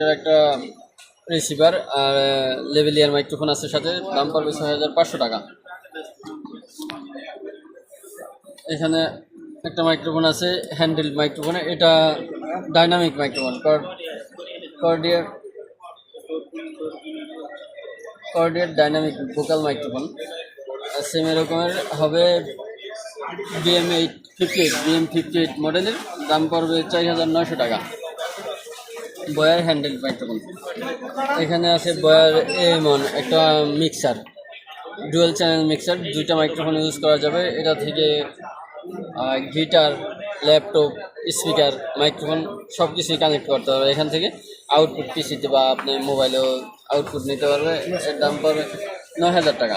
এটার একটা রিসিভার আর লেভেলিয়ার মাইক্রোফোন আছে সাথে, দাম পড়বে ছয় হাজার পাঁচশো টাকা। এখানে একটা মাইক্রোফোন আছে হ্যান্ডেল মাইক্রোফোন এটা dynamic microphone cardioid cardioid dynamic vocal microphone same এরকমের হবে BM eight fifty eight BM fifty eight মডেলের দাম পড়বে চার হাজার নয়শো টাকা। বয়ার হ্যান্ডেল মাইক্রোফোন এখানে আছে বয়ার এমন, একটা মিক্সার ডুয়েল চ্যানেল মিক্সার দুইটা মাইক্রোফোন ইউজ করা যাবে। এটা থেকে গিটার ল্যাপটপ স্পিকার মাইক্রোফোন সব কিছুই কানেক্ট করতে পারবে। এখান থেকে আউটপুট পিসিতে বা আপনি মোবাইলেও আউটপুট নিতে পারবে। এর দাম পড়বে নয় হাজার টাকা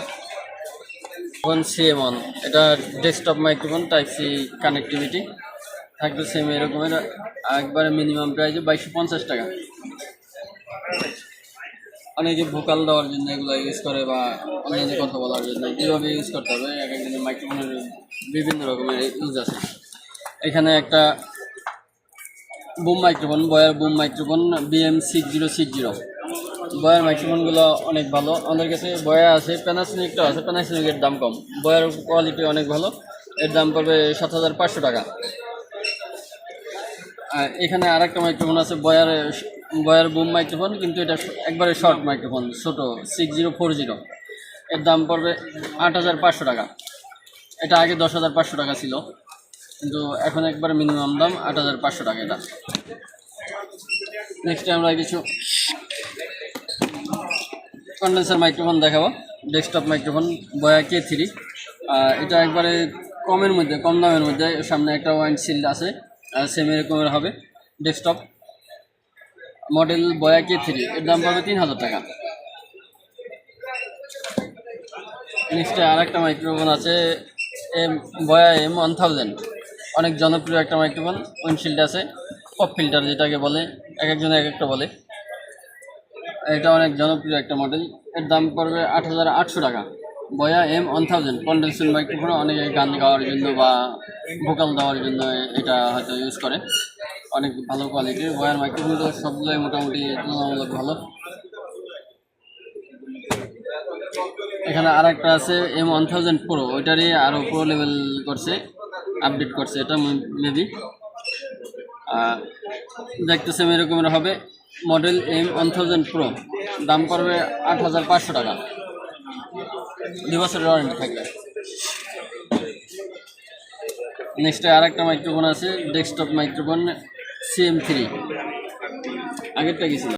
ফোন সিএমন এটা desktop microphone type C connectivity থাকবে সেম এরকমের একবারে মিনিমাম প্রাইসে বাইশশো পঞ্চাশ টাকা। অনেকে ভোকাল দেওয়ার জন্য এগুলো ইউজ করে বা অনলাইনে কথা বলার জন্য কীভাবে ইউজ করতে হবে। এক একজনের মাইক্রোফোনের বিভিন্ন রকমের ইউজ আছে। এখানে একটা boom microphone বয়ার boom microphone BM six zero six zero বয়ার মাইক্রোফোনগুলো অনেক ভালো। আমাদের কাছে বয়া আছে প্যানাসনিকটা আছে প্যানাসনিকের দাম কম। বয়ার কোয়ালিটি অনেক ভালো। এর দাম পড়বে সাত হাজার পাঁচশো টাকা। আর এখানে আরেকটা মাইক্রোফোন আছে, বয়ার বয়ার বুম মাইক্রোফোন কিন্তু এটা একবারে শর্ট মাইক্রোফোন ছোটো সিক্স জিরো ফোর জিরো এর দাম পড়বে আট হাজার পাঁচশো টাকা। এটা আগে দশ হাজার পাঁচশো টাকা ছিল, কিন্তু এখন একবারে মিনিমাম দাম আট হাজার পাঁচশো টাকা এটা। নেক্সটে আমরা কিছু কন্ডেন্সার মাইক্রোফোন দেখাবো desktop microphone Boya K three এটা একবারে কমের মধ্যে, কম দামের মধ্যে, সামনে একটা ওয়াইন শিল্ড আছে। সেম এরকমের হবে। ডেস্কটপ মডেল বয়া কে থ্রি এর দাম পড়বে তিন হাজার টাকা। নেক্সটে আর একটা মাইক্রোফোন আছে এম বয়া এম ওয়ান থাউজেন্ড অনেক জনপ্রিয় একটা মাইক্রোফোন উইন্ডশিল্ড আছে পপ ফিল্টার যেটাকে বলে, এক একজন এক একটা বলে। এটা অনেক জনপ্রিয় একটা মডেল এর দাম পড়বে আট হাজার আটশো টাকা। Boya M one thousand condensing microphone অনেকে গান গাওয়ার জন্য বা ভোকাল দেওয়ার জন্য এটা হয়তো ইউজ করে। অনেক ভালো কোয়ালিটির বয়ার মাইক্রোফোনগুলো সবগুলোই মোটামুটি তুলনামূলক ভালো। এখানে আর একটা আছে, এম ওয়ান থাউজেন্ড প্রো ওইটারই আরও প্রো লেভেল করছে আপডেট করছে এটা মেবি দেখতে সেম এরকমের হবে। Model M one thousand pro দাম পড়বে আট হাজার পাঁচশো টাকা। দুই বছরের ওয়ারেন্টি থাকবে নেক্সটে আর একটা মাইক্রোফোন আছে ডেস্কটপ মাইক্রোফোন সিএম থ্রি আগেরটা কি ছিল?